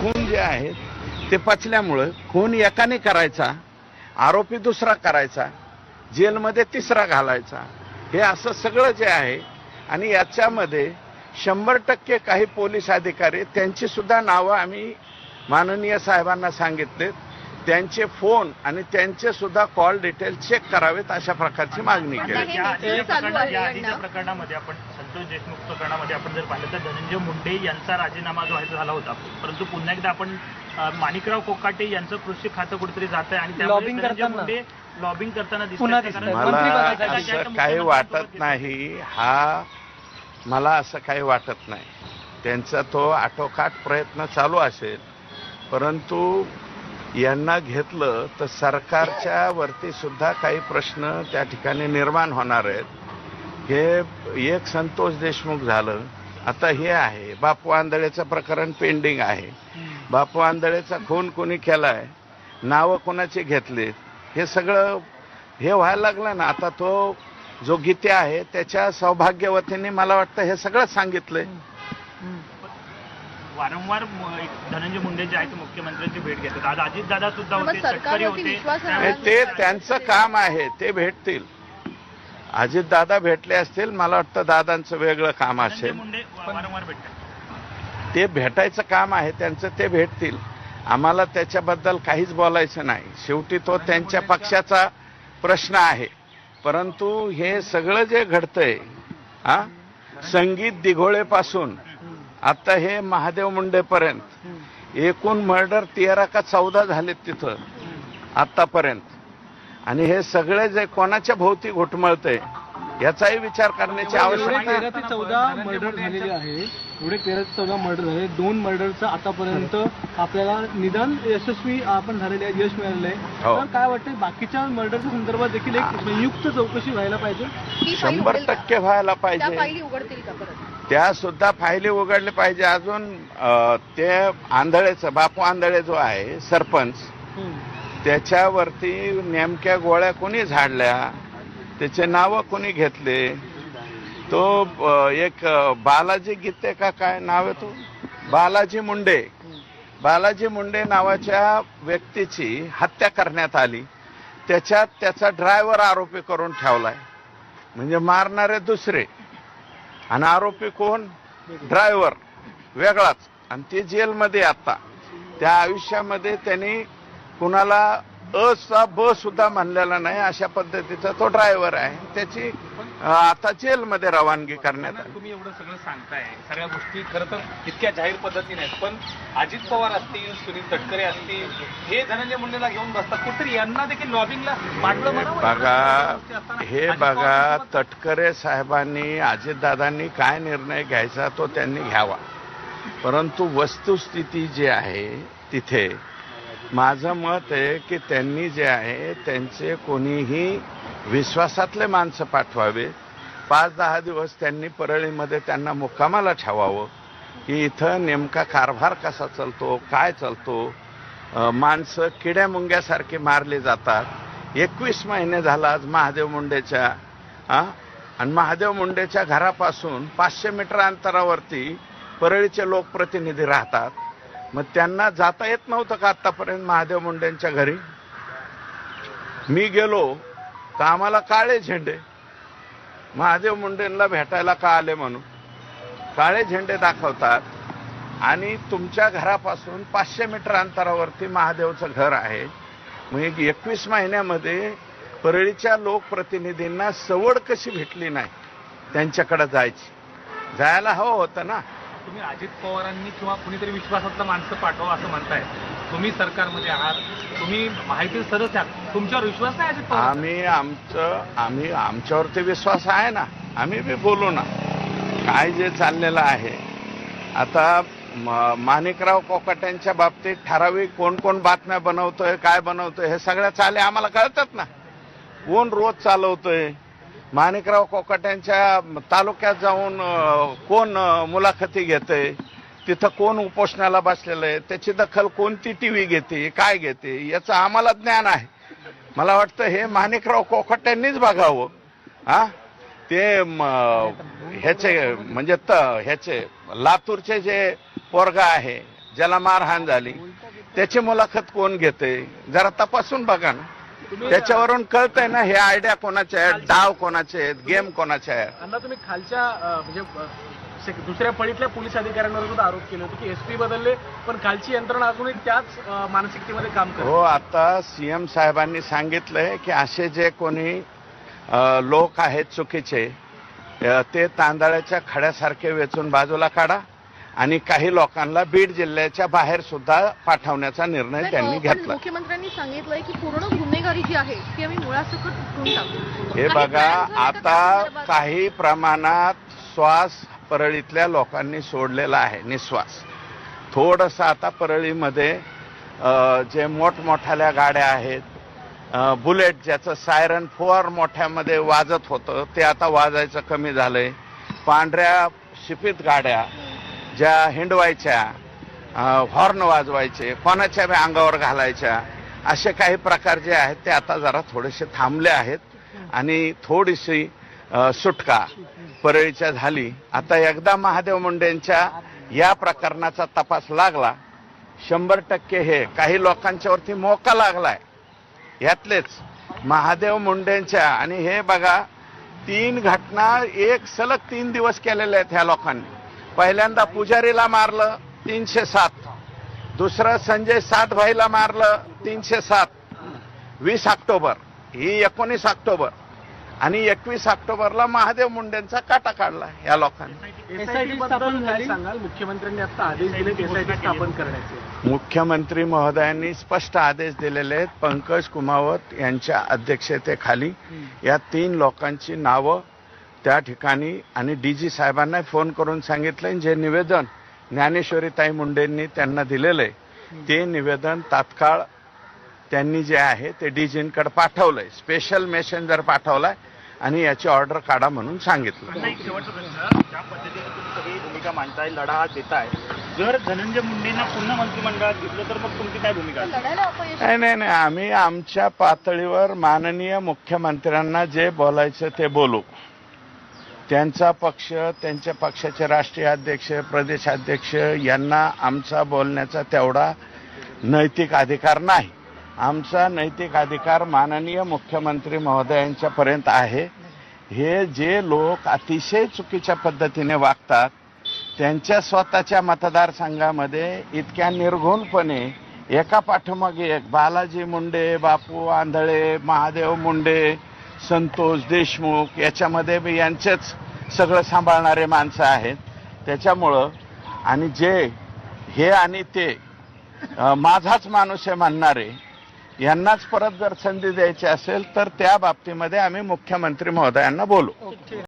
खून जे आहेत ते पचल्यामुळं खून एकाने करायचा आरोपी दुसरा करायचा जेलमध्ये तिसरा घालायचा. हे असं सगळं जे आहे आणि याच्यामध्ये शंभर टक्के काही पोलीस अधिकारी त्यांची सुद्धा नावं आम्ही माननीय साहेबांना सांगितले त्यांचे फोन आणि त्यांचे सुद्धा कॉल डिटेल चेक करावेत अशा प्रकारची मागणी केली. प्रकरणामध्ये आपण संतोष देशमुख प्रकरणामध्ये आपण जर पाहिलं तर धनंजय मुंडे यांचा राजीनामा जो आहे तो झाला होता. परंतु पुन्हा एकदा आपण माणिकराव कोकाटे यांचं कृषी खातं कुठेतरी जात आहे आणि त्यामुळे धनंजय. मुंडे लॉबिंग करताना दिसत काही वाटत नाही. हा मला असं काही वाटत नाही. त्यांचा तो आटोकाट प्रयत्न चालू असेल. परंतु यांना घेतलं तर सरकारच्या वरती सुद्धा काही प्रश्न त्या ठिकाणी निर्माण होणार आहेत. हे एक संतोष देशमुख झालं. आता हे आहे. बापू आंधळेचं प्रकरण पेंडिंग आहे. बापू आंधळेचा खून कोणी केलाय? नावं कोणाची घेतलीत? हे सगळं हे व्हायला लागलं ना. आता तो जो गीते आहे त्याच्या सौभाग्यवतीने मला वाटतं हे सगळं सांगितलंय. वारंवार धनंजय मुंडे जे आहेत ते मुख्यमंत्र्यांची भेट घेतात. आज अजित दादा सुद्धा होते ते त्यांचं काम आहे. ते भेटतील. अजित दादा भेटले असतील मला वाटतं दादांचं वेगळं काम असेल. ते भेटायचं काम आहे त्यांचं ते भेटतील. आम्हाला त्याच्याबद्दल काहीच बोलायचं नाही. शेवटी तो त्यांच्या पक्षाचा प्रश्न आहे. परंतु हे सगळं जे घडतंय हा संगीत दिघोळेपासून आता हे महादेव मुंडेपर्यंत एकूण मर्डर तेरा का चौदा झालेत तिथं आतापर्यंत. आणि हे सगळे जे कोणाच्या भोवती घुटमळतंय याचाही विचार करण्याची आवश्यकता तेरा ते चौदा मर्डर झालेले आहे एवढे तेरा ते चौदा मर्डर झाले. दोन मर्डरचं आतापर्यंत आपल्याला निदान यशस्वी आपण झालेले आहे यश मिळालेलं आहे. हो. तर काय वाटतं बाकीच्या मर्डरच्या संदर्भात देखील एक संयुक्त चौकशी व्हायला पाहिजे? फाईल शंभर उघडेल का? टक्के व्हायला त्या पाहिजे फाईली उघडतील का परत? त्या सुद्धा फायली उघडले पाहिजे. अजून अ, ते आंधळेचं बापू आंधळे जो आहे सरपंच त्याच्यावरती नेमक्या गोळ्या कोणी झाडल्या? त्याचे नावं कोणी घेतले? तो एक बालाजी गीते का काय नाव आहे तो? बालाजी मुंडे. बालाजी मुंडे नावाच्या व्यक्तीची हत्या करण्यात आली. त्याच्यात त्याचा ड्रायव्हर आरोपी करून ठेवलाय. म्हणजे मारणारे दुसरे. आणि आरोपी कोण? ड्रायव्हर. वेगळाच. आणि ते जेलमध्ये आता. त्या आयुष्यामध्ये त्यांनी कुणाला अ चा ब सुद्धा म्हणलेला नाही अशा पद्धतीचा तो ड्रायव्हर आहे. त्याची आता जेलमध्ये रवानगी करण्यात आली. तुम्ही एवढं सगळं सांगताय सगळ्या गोष्टी खरं तर इतक्या जाहीर पद्धतीने आहेत पण अजित पवार असतील सुनील तटकरे असतील हे धनंजय मुंडेला घेऊन बसतात. कुठेतरी यांना देखील लॉबिंगला. बघा हे बघा तटकरे साहेबांनी अजितदादांनी काय निर्णय घ्यायचा तो त्यांनी घ्यावा. परंतु वस्तुस्थिती जी आहे तिथे माझं मत आहे की त्यांनी जे आहे त्यांचे कोणीही विश्वासातले माणसं पाठवावे. पाच दहा दिवस त्यांनी परळीमध्ये त्यांना मुक्कामाला ठेवावं. की इथं नेमका कारभार कसा चालतो काय चालतो? माणसं किड्या मुंग्यासारखी मारली जातात. एकवीस महिने झाला आज महादेव मुंडेच्या हां आणि महादेव मुंडेच्या घरापासून पाचशे मीटर अंतरावरती परळीचे लोकप्रतिनिधी राहतात. मग त्यांना जाता येत नव्हतं का आतापर्यंत महादेव मुंडेंच्या घरी? मी गेलो तर आम्हाला काळे झेंडे. महादेव मुंडेंना भेटायला का आले म्हणून? काळे झेंडे दाखवतात आणि तुमच्या घरापासून पाचशे मीटर अंतरावरती महादेवचं घर आहे. मग एक एकवीस महिन्यामध्ये परळीच्या लोकप्रतिनिधींना सवड कशी भेटली नाही? त्यांच्याकडे जायची. जायला हवं होतं ना? तुम्ही अजित पवारांनी किंवा कुणीतरी विश्वासातलं माणसं पाठवा असं म्हणताय. तुम्ही सरकारमध्ये आहात. तुम्ही माहिती सदस्य आहात. तुमच्यावर विश्वास नाही अजित पवार आम्ही आमचं आम्ही आमच्यावरती विश्वास आहे ना. आम्ही बी बोलू ना. काय जे चाललेलं आहे. आता म- माणिकराव कोकाट्यांच्या बाबतीत ठराविक कोण कोण बातम्या बनवतोय काय बनवतोय हे सगळ्या चाले आम्हाला कळतात ना. कोण रोज चालवतोय? माणिकराव कोकाट्यांच्या तालुक्यात जाऊन कोण मुलाखती घेतंय तिथं कोण उपोषणाला बसलेलं आहे त्याची दखल कोणती टी व्ही घेते काय घेते याचं आम्हाला ज्ञान आहे. मला वाटतं हे माणिकराव कोकाट्यांनीच बघावं. हा? ते ह्याचे म्हणजे त ह्याचे लातूरचे जे पोरगा आहे ज्याला मारहाण झाली त्याची मुलाखत कोण घेते जरा तपासून बघा ना. त्याच्यावरून कळतंय ना हे आयडिया कोणाचे आहेत डाव कोणाचे आहेत गेम कोणाचे आहेत. अण्णा तुम्ही खालच्या म्हणजे सेक- दुसऱ्या फळीतल्या पोलीस अधिकाऱ्यांवर सुद्धा आरोप केले होते की एसपी बदलले पण खालची यंत्रणा अजूनही त्याच अं, मानसिकतेमध्ये काम करते. हो आता सीएम साहेबांनी सांगितलंय की असे जे कोणी अ, लोक आहेत चुकीचे अ, ते तांदळाच्या खड्यासारखे वेचून बाजूला काढा. आणि काही लोकांना बीड जिल्ह्याच्या बाहेर सुद्धा पाठवण्याचा निर्णय त्यांनी घेतला. मुख्यमंत्र्यांनी सांगितलंय की पूर्ण गुन्हेगारी जी आहे ती आम्ही मुळासकट हे बघा आता? काही प्रमाणात श्वास परळीतल्या लोकांनी सोडलेला आहे निश्वास. थोडंसं आता परळीमध्ये जे मोठमोठ्याल्या गाड्या आहेत बुलेट ज्याचं सायरन फोर मोठ्यामध्ये वाजत होतं ते आता वाजायचं कमी झालंय. पांढऱ्या शिपीत गाड्या ज्या हिंडवायच्या हॉर्न वाजवायचे कोणाच्या बी अंगावर घालायच्या असे काही प्रकार जे आहेत ते आता जरा थोडेसे थांबले आहेत आणि थोडीशी सुटका परळीच्या झाली. आता एकदा महादेव मुंडेंच्या या प्रकरणाचा तपास लागला शंभर टक्के हे काही लोकांच्यावरती मोका लागलाय. यातलेच महादेव मुंडेंच्या आणि हे बघा तीन घटना एक सलग तीन दिवस केलेल्या आहेत ह्या लोकांनी. पहिल्यांदा पुजारीला मारलं तीनशे सात. दुसरं संजय सातभाईला मारलं तीनशे सात. वीस ऑक्टोबर ही एकोणीस ऑक्टोबर. आणि एकवीस ऑक्टोबरला महादेव मुंडेंचा काटा काढला या लोकांनी. एसआयटी स्थापन काय सांगाल? मुख्यमंत्र्यांनी आता आदेश दिले एसआयटी स्थापन करण्याचे. मुख्यमंत्री महोदयांनी स्पष्ट आदेश दिलेले आहेत. पंकज कुमावत यांच्या अध्यक्षतेखाली या तीन लोकांची नावं त्या ठिकाणी आणि डी जी साहेबांना फोन करून सांगितलं जे निवेदन ज्ञानेश्वरीताई मुंडेंनी त्यांना दिलेलं आहे ते निवेदन तात्काळ त्यांनी जे आहे ते डीजींकडे पाठवलंय. स्पेशल मेसेंजर पाठवलाय आणि याची ऑर्डर काढा म्हणून सांगितलं. ज्या पद्धतीने तुम्ही सगळी भूमिका मांडताय लढा देताय जर धनंजय मुंडेंना पुन्हा मंत्रिमंडळात घेतलं तर मग तुमची काय भूमिका नाही नाही नाही. आम्ही आमच्या पातळीवर माननीय मुख्यमंत्र्यांना जे बोलायचं ते बोलू. त्यांचा पक्ष त्यांच्या पक्षाचे राष्ट्रीय अध्यक्ष प्रदेशाध्यक्ष यांना आमचा बोलण्याचा तेवढा नैतिक अधिकार नाही. आमचा नैतिक अधिकार माननीय मुख्यमंत्री महोदयांच्यापर्यंत आहे. हे जे लोक अतिशय चुकीच्या पद्धतीने वागतात त्यांच्या स्वतःच्या मतदारसंघामध्ये इतक्या निर्घुणपणे एका पाठोमागे एक बालाजी मुंडे बापू आंधळे महादेव मुंडे संतोष देशमुख याच्यामध्ये बी यांचेच सगळं सांभाळणारे माणसं आहेत. त्याच्यामुळं आणि जे हे आणि ते माझाच माणूस आहे म्हणणारे यांनाच परत जर संधी द्यायची असेल तर त्या बाबतीमध्ये आम्ही मुख्यमंत्री महोदयांना बोलू.